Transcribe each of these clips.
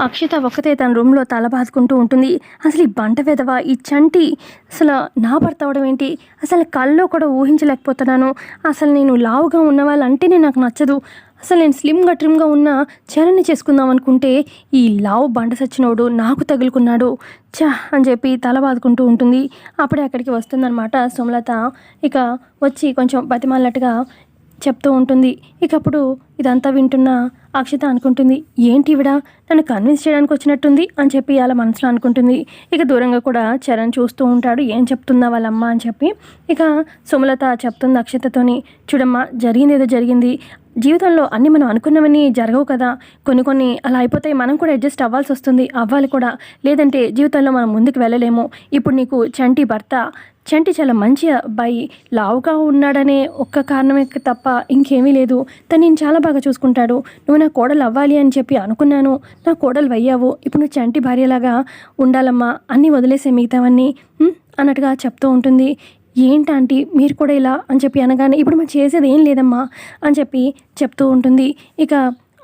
అక్షిత ఒక్కతే తన రూమ్లో తల బాదుకుంటూ ఉంటుంది. అసలు ఈ బంట వెధవ ఈ చంటి అసలు నా భర్త అవడం ఏంటి? అసలు కల్లో కూడా ఊహించలేకపోతున్నాను. అసలు నేను లావుగా ఉన్న వాళ్ళంటేనే నాకు నచ్చదు. అసలు నేను స్లిమ్గా ట్రిమ్గా ఉన్న చరణ్ని చేసుకుందాం అనుకుంటే ఈ లావు బండ సచ్చినోడు నాకు తగులుకున్నాడు. చా అని చెప్పి తల బాదుకుంటూ ఉంటుంది. అప్పుడే అక్కడికి వస్తుందన్నమాట సుమలత. ఇక వచ్చి కొంచెం బతిమాలినట్టుగా చెప్తూ ఉంటుంది. ఇక అప్పుడు ఇదంతా వింటున్న అక్షిత అనుకుంటుంది ఏంటి ఇవిడ నన్ను కన్విన్స్ చేయడానికి వచ్చినట్టుంది అని చెప్పి అలా మనసులో అనుకుంటుంది. ఇక దూరంగా కూడా చరణ్ చూస్తూ ఉంటాడు ఏం చెప్తుందా వాళ్ళమ్మ అని చెప్పి. ఇక సుమలత చెప్తుంది అక్షతతోని చూడమ్మా జరిగింది ఏదో జరిగింది. జీవితంలో అన్నీ మనం అనుకున్నవన్నీ జరగవు కదా. కొన్ని కొన్ని అలా అయిపోతాయి. మనం కూడా అడ్జస్ట్ అవ్వాల్సి వస్తుంది. అవ్వాలి కూడా. లేదంటే జీవితంలో మనం ముందుకు వెళ్ళలేము. ఇప్పుడు నీకు చంటి భర్త. చంటి చాలా మంచి అబ్బాయి. లావుగా ఉన్నాడనే ఒక్క కారణమే తప్ప ఇంకేమీ లేదు. తను నేను చాలా బాగా చూసుకుంటాడు. నువ్వు నా కోడలు అవ్వాలి అని చెప్పి అనుకున్నాను. నా కోడలు అయ్యావు. ఇప్పుడు నువ్వు చంటి భార్యలాగా ఉండాలమ్మా. అన్నీ వదిలేసే మిగతావన్నీ అన్నట్టుగా చెప్తూ ఉంటుంది. ఏంటంటే మీరు కూడా ఇలా? అని చెప్పి అనగానే ఇప్పుడు మనం చేసేది ఏం లేదమ్మా అని చెప్పి చెప్తూ ఉంటుంది. ఇక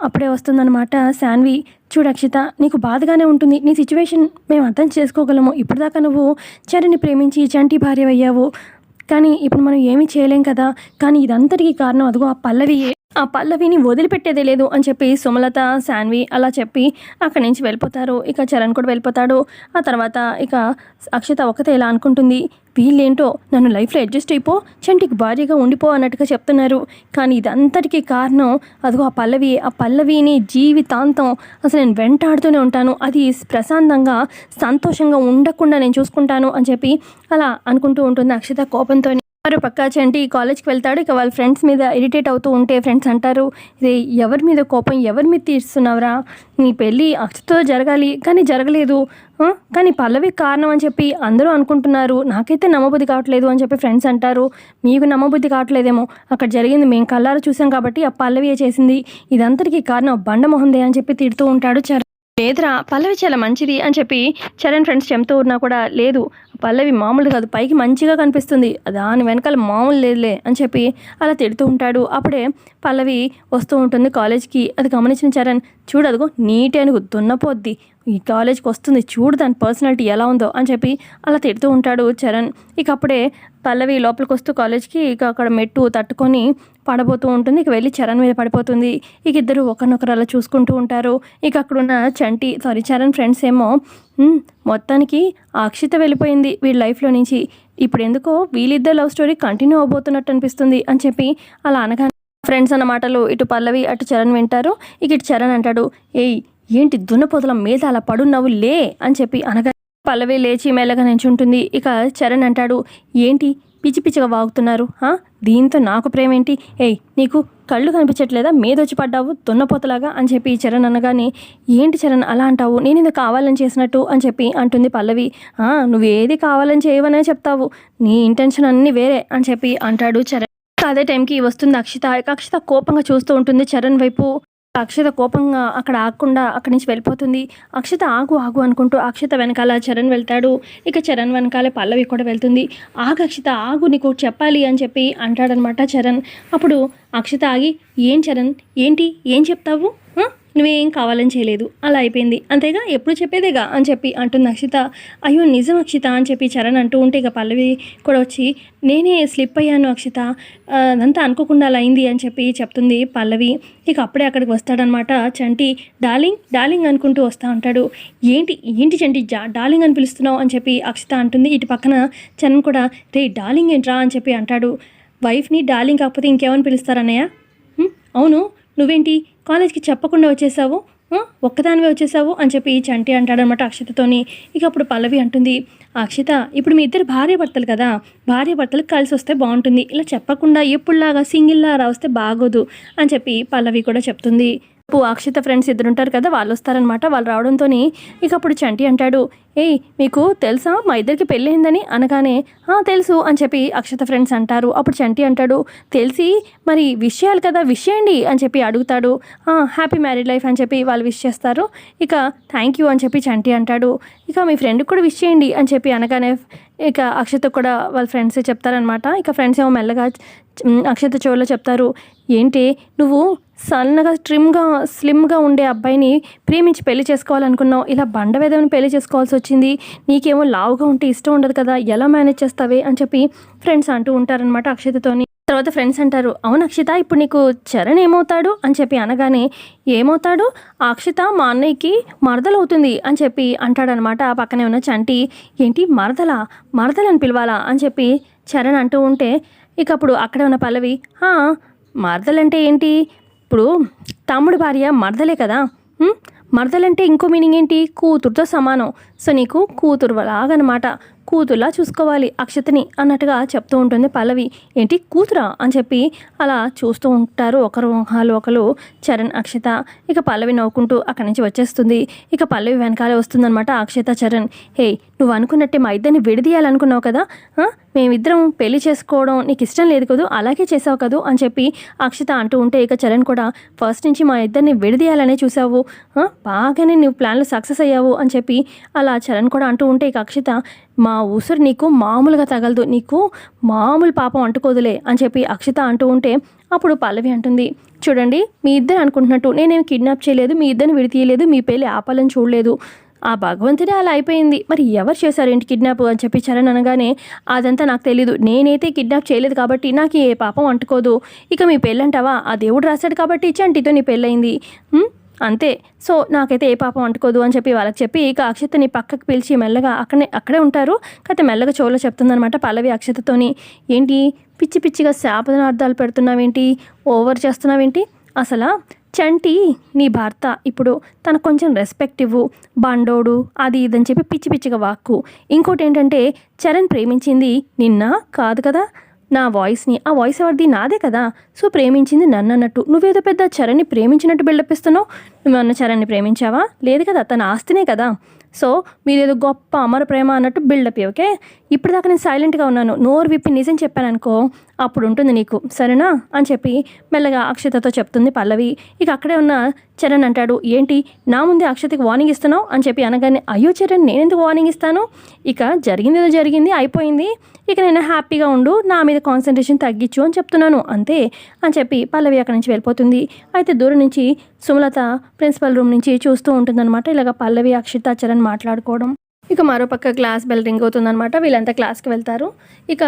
అప్పుడే వస్తుందన్నమాట శాన్వి. చూడు అక్షిత నీకు బాధగానే ఉంటుంది. నీ సిచ్యువేషన్ మేము అర్థం చేసుకోగలము. ఇప్పటిదాకా నువ్వు చరిని ప్రేమించి చంటి భార్య అయ్యావు. కానీ ఇప్పుడు మనం ఏమీ చేయలేం కదా. కానీ ఇదంతటికీ కారణం అదిగో ఆ పల్లవియే. ఆ పల్లవిని వదిలిపెట్టేదే లేదు అని చెప్పి సుమలత శాన్వి అలా చెప్పి అక్కడి నుంచి వెళ్ళిపోతారు. ఇక చరణ్ కూడా వెళ్ళిపోతాడు. ఆ తర్వాత ఇక అక్షిత ఒకతే ఇలా అనుకుంటుంది? వీళ్ళేంటో నన్ను లైఫ్లో అడ్జస్ట్ అయిపో చంటికి భారీగా ఉండిపో అన్నట్టుగా చెప్తున్నారు. కానీ ఇదంతటికీ కారణం అదిగో ఆ పల్లవి. ఆ పల్లవిని జీవితాంతం అసలు నేను వెంటాడుతూనే ఉంటాను. అది ప్రశాంతంగా సంతోషంగా ఉండకుండా నేను చూసుకుంటాను అని చెప్పి అలా అనుకుంటూ ఉంటుంది అక్షిత కోపంతో మరో పక్క చంటి కాలేజ్కి వెళ్తాడు ఇక వాళ్ళ ఫ్రెండ్స్ మీద ఇరిటేట్ అవుతూ ఉంటే ఫ్రెండ్స్ అంటారు ఇది ఎవరి మీద కోపం ఎవరి మీద తీరుస్తున్నావురా నీ పెళ్ళి అక్షతో జరగాలి కానీ జరగలేదు. కానీ పల్లవి కారణం అని చెప్పి అందరూ అనుకుంటున్నారు. నాకైతే నమ్మబుద్ధి కావట్లేదు అని చెప్పి ఫ్రెండ్స్ అంటారు. మీకు నమ్మబుద్ధి కావట్లేదేమో. అక్కడ జరిగింది మేము కళ్ళారు చూసాం కాబట్టి ఆ పల్లవియే చేసింది. ఇదంతటికీ కారణం బండమోహందే అని చెప్పి తిడుతూ ఉంటాడు చరణ్. లేదురా పల్లవి చాలా మంచిది అని చెప్పి చరణ్ ఫ్రెండ్స్ చెప్తూ ఉన్నా కూడా లేదు పల్లవి మామూలు కాదు పైకి మంచిగా కనిపిస్తుంది. దాని వెనకాల మామూలు లేదులే అని చెప్పి అలా తిడుతూ ఉంటాడు. అప్పుడే పల్లవి వస్తూ ఉంటుంది కాలేజ్కి. అది గమనించిన చరణ్ చూడదుగో నీటే అని దున్నపోద్ది. ఈ కాలేజ్కి వస్తుంది చూడు దాని పర్సనాలిటీ ఎలా ఉందో అని చెప్పి అలా తిడుతూ ఉంటాడు చరణ్. ఇక అప్పుడే పల్లవి లోపలికి వస్తూ కాలేజ్కి ఇక అక్కడ మెట్టు తట్టుకొని పడబోతూ ఉంటుంది. ఇక వెళ్ళి చరణ్ మీద పడిపోతుంది. ఇక ఇద్దరు ఒకరినొకరు అలా చూసుకుంటూ ఉంటారు. ఇక అక్కడున్న చంటి సారీ చరణ్ ఫ్రెండ్స్ ఏమో మొత్తానికి అక్షిత వెళ్ళిపోయింది వీళ్ళ లైఫ్లో నుంచి. ఇప్పుడు ఎందుకో వీళ్ళిద్దరు లవ్ స్టోరీ కంటిన్యూ అవబోతున్నట్టు అనిపిస్తుంది అని చెప్పి అలా అనగా ఫ్రెండ్స్ అన్న మాటలు ఇటు పల్లవి అటు చరణ్ వింటారు. ఇక ఇటు చరణ్ అంటాడు ఏయ్ ఏంటి దున్నపోతుల మీద అలా పడున్నావు లే అని చెప్పి అనగా పల్లవి లేచి మెల్లగా నించుంటుంది. ఇక చరణ్ అంటాడు ఏంటి? పిచ్చి పిచ్చిగా వాగుతున్నారు దీంతో నాకు ప్రేమేంటి? ఏయ్ నీకు కళ్ళు కనిపించట్లేదా? మీదొచ్చి పడ్డావు దున్నపోతలాగా అని చెప్పి చరణ్ అనగానే ఏంటి చరణ్ అలా అంటావు? నేను ఇది కావాలని చేసినట్టు? అని చెప్పి అంటుంది పల్లవి. "ఆ, నువ్వేది కావాలని చేయవనే చెప్తావు. నీ ఇంటెన్షన్ అన్నీ వేరే అని చెప్పి అంటాడు చరణ్. అదే టైంకి వస్తుంది అక్షిత. అక్షిత కోపంగా చూస్తూ ఉంటుంది చరణ్ వైపు. అక్షత కోపంగా అక్కడ ఆగకుండా అక్కడి నుంచి వెళ్ళిపోతుంది. అక్షత ఆగు ఆగు అనుకుంటూ అక్షత వెనకాల చరణ్ వెళ్తాడు. ఇక చరణ్ వెనకాల పల్లవి కూడా వెళ్తుంది. ఆగు అక్షత ఆగు నీకు చెప్పాలి అని చెప్పి అంటాడనమాట చరణ్. అప్పుడు అక్షత ఆగి ఏం చరణ్? ఏంటి? ఏం చెప్తావు? నువ్వేం కావాలని చేయలేదు. అలా అయిపోయింది. అంతేగా ఎప్పుడు చెప్పేదేగా అని చెప్పి అంటుంది అక్షిత అయ్యో నిజం అక్షిత అని చెప్పి చరణ్ అంటూ ఉంటే ఇక పల్లవి కూడా వచ్చి నేనే స్లిప్ అయ్యాను అక్షిత. అదంతా అనుకోకుండా అలా అయింది అని చెప్పి చెప్తుంది పల్లవి. ఇక అప్పుడే అక్కడికి వస్తాడనమాట చంటి. డార్లింగ్ డార్లింగ్ అనుకుంటూ వస్తా ఉంటాడు ఏంటి ఏంటి చంటి? జా డార్లింగ్ అని పిలుస్తున్నావు అని చెప్పి అక్షిత అంటుంది. ఇటు పక్కన చరణ్ కూడా రే డార్లింగ్ ఏంట్రా అని చెప్పి అంటాడు. వైఫ్ని డార్లింగ్ కాకపోతే ఇంకేమని పిలుస్తారన్నయ్య అవును నువ్వేంటి కాలేజ్కి చెప్పకుండా వచ్చేసావు? ఒక్కదానివే వచ్చేసావు అని చెప్పి చంటి అంటాడనమాట అక్షతతోని. ఇక అప్పుడు పల్లవి అంటుంది అక్షిత ఇప్పుడు మీ ఇద్దరు భార్య భర్తలు కదా? భార్య భర్తలు కలిసి వస్తే బాగుంటుంది. ఇలా చెప్పకుండా ఎప్పుడులాగా సింగిల్లా రా వస్తే బాగోదు అని చెప్పి పల్లవి కూడా చెప్తుంది. అక్షిత ఫ్రెండ్స్ ఇద్దరు ఉంటారు కదా వాళ్ళు వస్తారనమాట వాళ్ళు రావడంతో ఇక అప్పుడు చంటి అంటాడు ఏయ్ మీకు తెలుసా? మా ఇద్దరికి పెళ్ళయిందని? అనగానే తెలుసు అని చెప్పి అక్షత ఫ్రెండ్స్ అంటారు. అప్పుడు చంటి అంటాడు తెలిసి మరి విషయాలు కదా విషయండి చేయండి అని చెప్పి అడుగుతాడు. హ్యాపీ మ్యారీడ్ లైఫ్ అని చెప్పి వాళ్ళు విష్ చేస్తారు. ఇక థ్యాంక్ యూ అని చెప్పి చంటి అంటాడు. ఇక మీ ఫ్రెండ్కి కూడా విష్ చేయండి అని చెప్పి అనగానే ఇక అక్షత కూడా వాళ్ళ ఫ్రెండ్స్ చెప్తారనమాట ఇక ఫ్రెండ్స్ ఏమో మెల్లగా అక్షత చెవులో చెప్తారు ఏంటి నువ్వు సన్నగా స్ట్రిమ్గా స్లిమ్గా ఉండే అబ్బాయిని ప్రేమించి పెళ్ళి చేసుకోవాలనుకున్నావు? ఇలా బండ వేదవని పెళ్ళి చేసుకోవాల్సి వచ్చింది. నీకేమో లావుగా ఉంటే ఇష్టం ఉండదు కదా ఎలా మేనేజ్ చేస్తావే? అని చెప్పి ఫ్రెండ్స్ అంటూ ఉంటారనమాట అక్షతతోని తర్వాత ఫ్రెండ్స్ అంటారు అవును అక్షిత ఇప్పుడు నీకు చరణ్ ఏమవుతాడు? అని చెప్పి అనగానే ఏమవుతాడు? ఆ అక్షిత మా అన్నయ్యకి మరదలవుతుంది అని చెప్పి అంటాడనమాట పక్కనే ఉన్న చంటి. ఏంటి మరదలా? మరదలని పిలవాలా? అని చెప్పి చరణ్ అంటూ ఉంటే ఇక అప్పుడు అక్కడే ఉన్న పల్లవి మరదలంటే ఏంటి? ఇప్పుడు తమ్ముడు భార్య మరదలే కదా? మరదలంటే ఇంకో మీనింగ్ ఏంటి? కూతురుతో సమానం. సో నీకు కూతురు లాగనమాట కూతురులా చూసుకోవాలి అక్షతని అన్నట్టుగా చెప్తూ ఉంటుంది పల్లవి. ఏంటి కూతురా అని చెప్పి అలా చూస్తూ ఉంటారు ఒకరు మొహాలు ఒకరు చరణ్ అక్షత. ఇక పల్లవి నవ్వుకుంటూ అక్కడి నుంచి వచ్చేస్తుంది. ఇక పల్లవి వెనకాలే వస్తుందన్నమాట అక్షత చరణ్. హే నువ్వు అనుకున్నట్టే మా ఇద్దరిని విడదీయాలనుకున్నావు కదా? మేమిద్దరం పెళ్ళి చేసుకోవడం నీకు ఇష్టం లేదు కదూ? అలాగే చేసావు కదూ? అని చెప్పి అక్షిత అంటూ ఉంటే ఇక చరణ్ కూడా ఫస్ట్ నుంచి మా ఇద్దరిని విడదీయాలనే చూసావు బాగానే నువ్వు ప్లాన్లు సక్సెస్ అయ్యావు. అని చెప్పి అలా చరణ్ కూడా అంటూ ఉంటే ఇక అక్షిత మా ఉసురు నీకు మామూలుగా తగలదు. నీకు మామూలు పాపం అంటుకోదులే. అని చెప్పి అక్షిత అంటూ ఉంటే అప్పుడు పల్లవి అంటుంది చూడండి మీ ఇద్దరు అనుకుంటున్నట్టు నేనేం కిడ్నాప్ చేయలేదు మీ ఇద్దరిని విడతీయలేదు మీ పెళ్ళి ఆపాలని చూడలేదు. ఆ భగవంతుడే అలా అయిపోయింది. మరి ఎవరు చేశారు ఏంటి కిడ్నాప్ అని చెప్పి చరణ్ అనగానే అదంతా నాకు తెలీదు. నేనైతే కిడ్నాప్ చేయలేదు కాబట్టి నాకు ఏ పాపం అంటుకోదు. ఇక మీ పెళ్ళంటావా? ఆ దేవుడు రాశాడు కాబట్టి చంటితో నీ పెళ్ళయింది. అంతే. సో నాకైతే ఏ పాపం అంటుకోదు అని చెప్పి వాళ్ళకి చెప్పి ఇక అక్షతని పక్కకు పిలిచి మెల్లగా అక్కడే అక్కడే ఉంటారు. కథ మెల్లగా చెవులో చెప్తుందనమాట పల్లవి అక్షతతోని. ఏంటి? పిచ్చి పిచ్చిగా శాపనార్థాలు పెడుతున్నావేంటి? ఓవర్ చేస్తున్నావేంటి? అసలు చంటి నీ భర్త ఇప్పుడు తనకు కొంచెం రెస్పెక్ట్ ఇవ్వు బండోడు అది ఇదని చెప్పి పిచ్చి పిచ్చిగా వాక్కు. ఇంకోటి ఏంటంటే చరణ్ ప్రేమించింది నిన్న కాదు కదా? నా వాయిస్ని ఆ వాయిస్ ఎవరిది? నాదే కదా. సో ప్రేమించింది నన్ను అన్నట్టు. నువ్వేదో పెద్ద చరణ్ని ప్రేమించినట్టు బిల్డప్ ఇస్తున్నావు? నువ్వన్న చరణ్ని ప్రేమించావా? లేదు కదా. తన ఆస్తినే కదా. సో మీరేదో గొప్ప అమర ప్రేమ అన్నట్టు బిల్డప్ ఓకే? ఇప్పుడు దాకా నేను సైలెంట్గా ఉన్నాను. నోరు విప్పి నిజం చెప్పాను అనుకో అప్పుడు ఉంటుంది నీకు. సరేనా? అని చెప్పి మెల్లగా అక్షతతో చెప్తుంది పల్లవి. ఇక అక్కడే ఉన్న చరణ్ అంటాడు ఏంటి? నా ముందే అక్షతకి వార్నింగ్ ఇస్తున్నావు? అని చెప్పి అనగానే అయ్యో చరణ్ నేను ఎందుకు వార్నింగ్ ఇస్తాను? ఇక జరిగింది ఏదో జరిగింది అయిపోయింది. ఇక నేను హ్యాపీగా ఉండు నా మీద కాన్సన్ట్రేషన్ తగ్గించు అని చెప్తున్నాను. అంతే అని చెప్పి పల్లవి అక్కడి నుంచి వెళ్ళిపోతుంది. అయితే దూరం నుంచి సుమలత ప్రిన్సిపల్ రూమ్ నుంచి చూస్తూ ఉంటుందన్నమాట. ఇలాగ పల్లవి అక్షిత చరణ్ మాట్లాడుకోవడం. ఇక మరోపక్క క్లాస్ బెల్ రింగ్ అవుతుందన్నమాట. వీళ్ళంతా క్లాస్కి వెళ్తారు. ఇక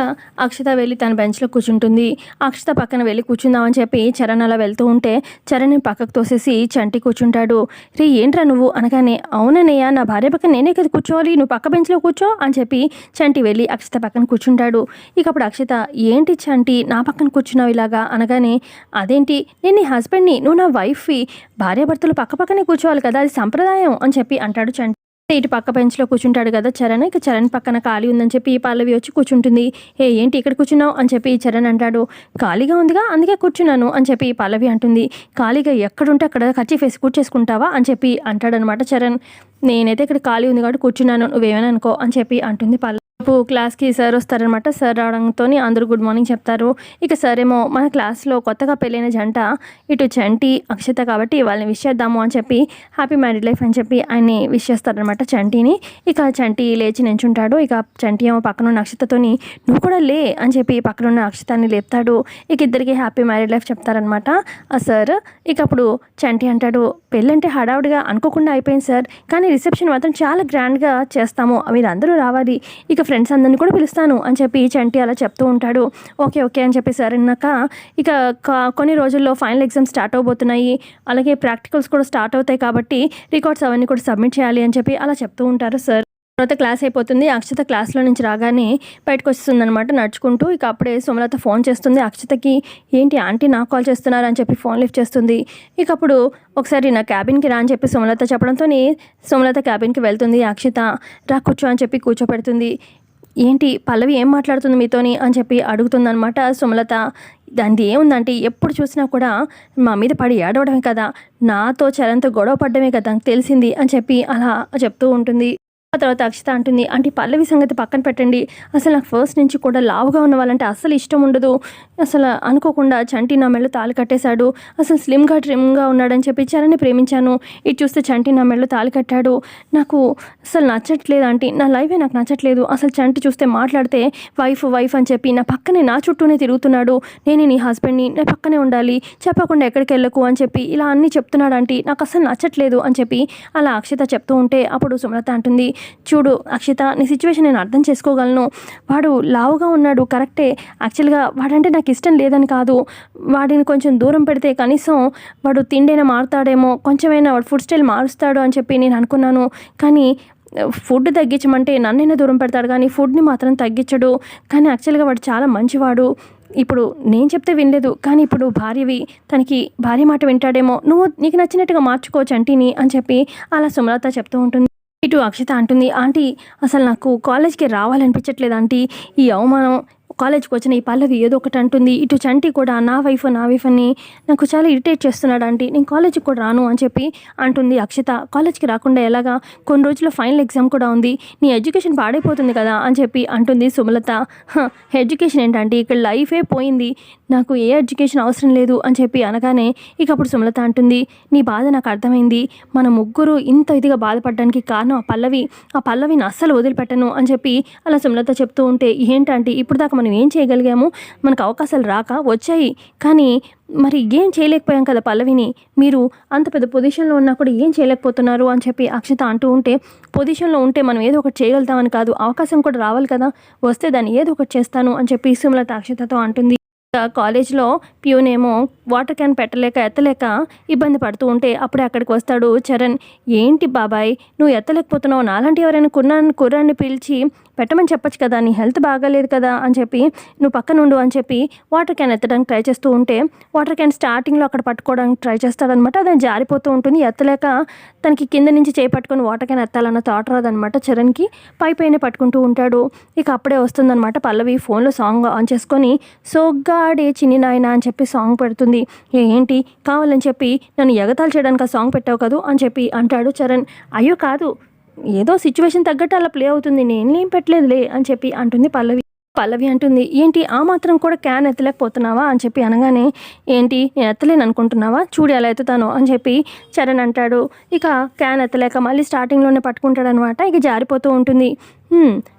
అక్షత వెళ్ళి తన బెంచ్లో కూర్చుంటుంది. అక్షత పక్కన వెళ్ళి కూర్చుందామని చెప్పి చరణ్ అలా వెళ్తూ ఉంటే చరణ్ పక్కకు తోసేసి చంటి కూర్చుంటాడు. రే ఏంట్రా నువ్వు? అనగానే అవునన్నయ్య నా భార్య పక్కన నేనే కదా కూర్చోవాలి. నువ్వు పక్క బెంచ్లో కూర్చో అని చెప్పి చంటి వెళ్ళి అక్షత పక్కన కూర్చుంటాడు. ఇక అప్పుడు అక్షత ఏంటి చంటి నా పక్కన కూర్చున్నావు ఇలాగా? అనగానే అదేంటి? నేను నీ హస్బెండ్ని నువ్వు నా వైఫ్వి. భార్యాభర్తలు పక్క పక్కనే కూర్చోవాలి కదా అది సంప్రదాయం అని చెప్పి అంటాడు చంటి. ఇటు పక్క బెంచ్లో కూర్చుంటాడు కదా చరణ్ ఇక చరణ్ పక్కన ఖాళీ ఉందని చెప్పి ఈ పల్లవి వచ్చి కూర్చుంటుంది. ఏ ఏంటి ఇక్కడ కూర్చున్నావు? అని చెప్పి ఈ చరణ్ అంటాడు. ఖాళీగా ఉందిగా అందుకే కూర్చున్నాను అని చెప్పి ఈ పల్లవి అంటుంది. ఖాళీగా ఎక్కడుంటే అక్కడ ఖర్చీఫ్ ఫేసి కూర్చేసుకుంటావా? అని చెప్పి అంటాడనమాట చరణ్. నేనైతే ఇక్కడ ఖాళీ ఉంది కాబట్టి కూర్చున్నాను నువ్వేమైనా అనుకో అని చెప్పి అంటుంది పల్లవి. రేపు క్లాస్కి సార్ వస్తారనమాట సార్ రావడంతో అందరూ గుడ్ మార్నింగ్ చెప్తారు. ఇక సార్ ఏమో మన క్లాస్లో కొత్తగా పెళ్ళైన జంట ఇటు చంటి అక్షత కాబట్టి వాళ్ళని విష్ చేద్దాము అని చెప్పి హ్యాపీ మ్యారీడ్ లైఫ్ అని చెప్పి ఆయన్ని విష్ చేస్తారనమాట చంటిని. ఇక చంటి లేచి నించుంటాడు. ఇక చంటి ఏమో పక్కనున్న అక్షతతోని నువ్వు కూడా లే అని చెప్పి పక్కనున్న అక్షతాన్ని లేపుతాడు. ఇక ఇద్దరికి హ్యాపీ మ్యారీడ్ లైఫ్ చెప్తారనమాట సార్ ఇక అప్పుడు చంటి అంటాడు పెళ్ళంటే హడావుడిగా అనుకోకుండా అయిపోయింది సార్. కానీ రిసెప్షన్ మాత్రం చాలా గ్రాండ్గా చేస్తాము. మీరు అందరూ రావాలి. ఇక ఫ్రెండ్స్ అందరిని కూడా పిలుస్తాను అని చెప్పి చంటి అలా చెప్తూ ఉంటాడు. ఓకే ఓకే అని చెప్పి సార్ అన్నాక ఇక కొన్ని రోజుల్లో ఫైనల్ ఎగ్జామ్స్ స్టార్ట్ అవబోతున్నాయి. అలాగే ప్రాక్టికల్స్ కూడా స్టార్ట్ అవుతాయి కాబట్టి రికార్డ్స్ అవన్నీ కూడా సబ్మిట్ చేయాలి అని చెప్పి అలా చెప్తూ ఉంటారు సార్. తర్వాత క్లాస్ అయిపోతుంది. అక్షత క్లాస్లో నుంచి రాగానే బయటకు వస్తుంది అనమాట నడుచుకుంటూ. ఇక అప్పుడే సుమలత ఫోన్ చేస్తుంది. అక్షతకి ఏంటి ఆంటీ నాకు కాల్ చేస్తున్నారు? అని చెప్పి ఫోన్ లిఫ్ట్ చేస్తుంది. ఇక అప్పుడు ఒకసారి నా క్యాబిన్కి రా అని చెప్పి సుమలత చెప్పడంతో సుమలత క్యాబిన్కి వెళ్తుంది. అక్షత రా కూర్చో అని చెప్పి కూర్చోపెడుతుంది. ఏంటి పల్లవి ఏం మాట్లాడుతుంది మీతోని అని చెప్పి అడుగుతుందనమాట సుమలత. దానిది ఏముందంటే ఎప్పుడు చూసినా కూడా మా మీద పడి ఏడవడమే కదా. నాతో చరణ్తో గొడవ పడ్డమే కదా నాకు తెలిసింది అని చెప్పి అలా చెప్తూ ఉంటుంది. ఆ తర్వాత అక్షిత అంటుంది అంటే పల్లవి సంగతి పక్కన పెట్టండి. అసలు నాకు ఫస్ట్ నుంచి కూడా లావుగా ఉన్న వాళ్ళంటే అస్సలు ఇష్టం ఉండదు. అసలు అనుకోకుండా చంటి నా మెళ్ళు తాళి కట్టేశాడు. అసలు స్లిమ్గా ట్రిమ్గా ఉన్నాడని చెప్పి చరణ్ని ప్రేమించాను. ఇది చూస్తే చంటి నా మెళ్ళు తాళి కట్టాడు. నాకు అసలు నచ్చట్లేదు ఆంటీ. నా లైఫే నాకు నచ్చట్లేదు. అసలు చంటి చూస్తే మాట్లాడితే వైఫ్ వైఫ్ అని చెప్పి నా పక్కనే నా చుట్టూనే తిరుగుతున్నాడు. నేను నీ హస్బెండ్ని నా పక్కనే ఉండాలి. చెప్పకుండా ఎక్కడికి వెళ్ళకు అని చెప్పి ఇలా అన్నీ చెప్తున్నాడు ఆంటీ. నాకు అసలు నచ్చట్లేదు అని చెప్పి అలా అక్షిత చెప్తూ ఉంటే అప్పుడు సుమలత అంటుంది చూడు అక్షిత నీ సిచ్యువేషన్ నేను అర్థం చేసుకోగలను. వాడు లావుగా ఉన్నాడు కరెక్టే యాక్చువల్గా వాడంటే నాకు ఇష్టం లేదని కాదు. వాడిని కొంచెం దూరం పెడితే కనీసం వాడు తిండైనా మారుతాడేమో కొంచెమైనా వాడు ఫుడ్ స్టైల్ మారుస్తాడు అని చెప్పి నేను అనుకున్నాను. కానీ ఫుడ్ తగ్గించమంటే నన్నైనా దూరం పెడతాడు కానీ ఫుడ్ని మాత్రం తగ్గించడు. కానీ యాక్చువల్గా వాడు చాలా మంచివాడు. ఇప్పుడు నేను చెప్తే వినలేదు కానీ ఇప్పుడు భార్యవి తనకి భార్య మాట వింటాడేమో. నువ్వు నీకు నచ్చినట్టుగా మార్చుకోవచ్చు అంటీని అని చెప్పి అలా సుమలత చెప్తూ ఉంటుంది. ఇటు అక్షిత అంటుంది ఆంటీ అసలు నాకు కాలేజ్కి రావాలనిపించట్లేదు ఆంటీ. ఈ అవమానం కాలేజ్కి వచ్చిన ఈ పల్లవి ఏదో ఒకటి అంటుంది. ఇటు చంటి కూడా నా వైఫ్ నా వైఫ్ అని నాకు చాలా ఇరిటేట్ చేస్తున్నాడు ఆంటీ. నేను కాలేజ్కి కూడా రాను అని చెప్పి అంటుంది అక్షిత. కాలేజ్కి రాకుండా ఎలాగా? కొన్ని రోజుల్లో ఫైనల్ ఎగ్జామ్ కూడా ఉంది. నీ ఎడ్యుకేషన్ పాడైపోతుంది కదా అని చెప్పి అంటుంది సుమలత. "హ, ఎడ్యుకేషన్ ఏంటంటే ఇక్కడ లైఫే పోయింది. నాకు ఏ ఎడ్యుకేషన్ అవసరం లేదు అని చెప్పి అనగానే ఇక అప్పుడు సుమలత అంటుంది నీ బాధ నాకు అర్థమైంది. మన ముగ్గురు ఇంత ఇదిగా బాధపడడానికి కారణం ఆ పల్లవి. ఆ పల్లవిని అస్సలు వదిలిపెట్టను అని చెప్పి అలా సుమలత చెప్తూ ఉంటే ఏంటంటే ఇప్పుడు దాకా మనం ఏం చేయగలిగాము? మనకు అవకాశాలు రాక వచ్చాయి. కానీ మరి ఏం చేయలేకపోయాం కదా పల్లవిని? మీరు అంత పెద్ద పొజిషన్లో ఉన్నా కూడా ఏం చేయలేకపోతున్నారు? అని చెప్పి అక్షత అంటూ ఉంటే పొజిషన్లో ఉంటే మనం ఏదో ఒకటి చేయగలుగుతామని కాదు. అవకాశం కూడా రావాలి కదా. వస్తే దాన్ని ఏదో ఒకటి చేస్తాను అని చెప్పి సుమలత అక్షతతో అంటుంది. కాలేజ్లో ప్యూనేమో వాటర్ క్యాన్ పెట్టలేక ఎత్తలేక ఇబ్బంది పడుతూ ఉంటే అప్పుడే అక్కడికి వస్తాడు చరణ్. ఏంటి బాబాయ్ నువ్వు ఎత్తలేకపోతున్నావు. నాలాంటి ఎవరైనా కుర్రాన్ని కుర్రాన్ని పిలిచి పెట్టమని చెప్పొచ్చు కదా నీ హెల్త్ బాగాలేదు కదా అని చెప్పి నువ్వు పక్కన ఉండు అని చెప్పి వాటర్ క్యాన్ ఎత్తడానికి ట్రై చేస్తూ ఉంటే వాటర్ క్యాన్ స్టార్టింగ్లో అక్కడ పట్టుకోవడానికి ట్రై చేస్తాడనమాట. అది జారిపోతూ ఉంటుంది. ఎత్తలేక తనకి కింద నుంచి చేయి పట్టుకొని వాటర్ క్యాన్ ఎత్తాలన్న థాట్ రాదనమాట చరణ్కి. పై పైన పట్టుకుంటూ ఉంటాడు. ఇక అప్పుడే వస్తుందనమాట పల్లవి ఫోన్లో సాంగ్ ఆన్ చేసుకొని సోగ్గాడే చిన్ని నాయన అని చెప్పి సాంగ్ పెడుతుంది. ఏంటి? కావాలని చెప్పి నన్ను ఎగతాలు చేయడానికి ఆ సాంగ్ పెట్టావు కదూ అని చెప్పి అంటాడు చరణ్. అయ్యో కాదు ఏదో సిచ్యువేషన్ తగ్గట్టు అలా ప్లే అవుతుంది. నేనేం పెట్టలేదులే అని చెప్పి అంటుంది పల్లవి. పల్లవి అంటుంది ఏంటి ఆ మాత్రం కూడా క్యాన్ ఎత్తలేకపోతున్నావా? అని చెప్పి అనగానే ఏంటి నేను ఎత్తలేను అనుకుంటున్నావా? చూడు ఎలా ఎత్తుతాను అని చెప్పి చరణ్ అంటాడు. ఇక క్యాన్ ఎత్తలేక మళ్ళీ స్టార్టింగ్లోనే పట్టుకుంటాడు అనమాట ఇక జారిపోతూ ఉంటుంది.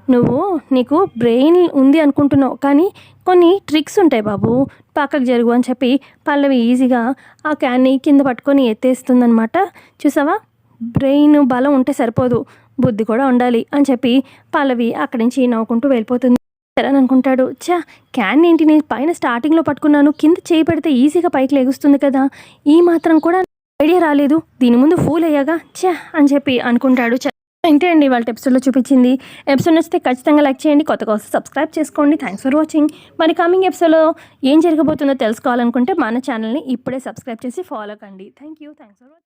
నువ్వు నీకు బ్రెయిన్ ఉంది అనుకుంటున్నావు కానీ కొన్ని ట్రిక్స్ ఉంటాయి బాబు. పక్కకు జరుగు అని చెప్పి పల్లవి ఈజీగా ఆ క్యాన్ని కింద పట్టుకొని ఎత్తేస్తుందనమాట చూసావా? బ్రెయిన్ బలం ఉంటే సరిపోదు బుద్ధి కూడా ఉండాలి అని చెప్పి పల్లవి అక్కడి నుంచి నవ్వుకుంటూ వెళ్ళిపోతుంది. అని అనుకుంటాడు. చా క్యాన్ ఏంటి? నేను పైన స్టార్టింగ్లో పట్టుకున్నాను. కింద చేయి పెడితే ఈజీగా పైకి లెగుస్తుంది కదా. ఈ మాత్రం కూడా ఐడియా రాలేదు. దీని ముందు ఫూల్ అయ్యాగా. చా అని చెప్పి అనుకుంటాడు. చ- ఇంతే అండి వాళ్ళ ఎపిసోడ్లో చూపించింది. ఎపిసోడ్ నచ్చితే ఖచ్చితంగా లైక్ చేయండి. కొత్త కోసం సబ్స్క్రైబ్ చేసుకోండి. థ్యాంక్స్ ఫర్ వాచింగ్ మరి కమింగ్ ఎపిసోడ్లో ఏం జరగబోతుందో తెలుసుకోవాలనుకుంటే మన ఛానల్ని ఇప్పుడే సబ్స్క్రైబ్ చేసి ఫాలో కండి. Thank you thanks for watching